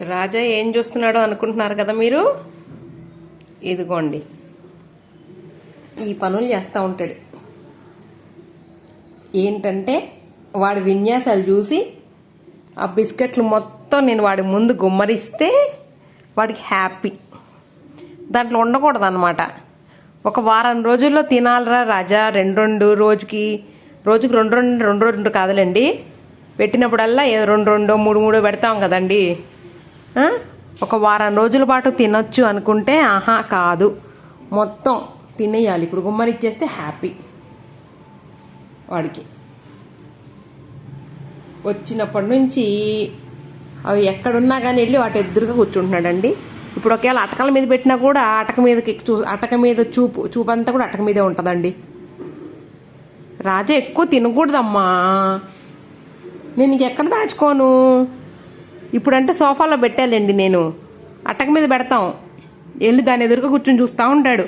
రాజా ఏం చూస్తున్నాడో అనుకుంటున్నారు కదా మీరు? ఇదిగోండి. ఈ పనులు చేస్తూ ఉంటాడు. ఏంటంటే వాడి విన్యాసాలు చూసి ఆ బిస్కెట్లు మొత్తం నేను వాడి ముందు గుమ్మరిస్తే వాడికి హ్యాపీ. దాంట్లో ఉండకూడదు అనమాట ఒక వారం రోజుల్లో తినాలరా రాజా. రెండు రెండు రోజుకి రోజుకి రెండు రెండు రెండు రెండు కాదులేండి. పెట్టినప్పుడల్లా రెండు రెండు మూడు మూడు పెడతాం కదండి. ఒక వారం రోజుల పాటు తినొచ్చు అనుకుంటే ఆహా కాదు. మొత్తం తినేయాలి. ఇప్పుడు గుమ్మరిచ్చేస్తే హ్యాపీ. వాడికి. వచ్చినప్పటి నుంచి అవి ఎక్కడున్నా కానీ వెళ్ళి వాటి ఎదురుగా కూర్చుంటున్నాడండి. ఇప్పుడు ఒకవేళ అటకల మీద పెట్టినా కూడా అటక మీదకి చూ అటక మీద చూపు చూపు అంతా కూడా అటక మీదే ఉంటుందండి. రాజా ఎక్కువ తినకూడదమ్మా. నేను ఇంకెక్కడ దాచుకోను? ఇప్పుడంటే సోఫాలో పెట్టాలండి నేను. అట్టక మీద పెడతాం. వెళ్ళి దాని ఎదురుగా కూర్చొని చూస్తూ ఉంటాడు.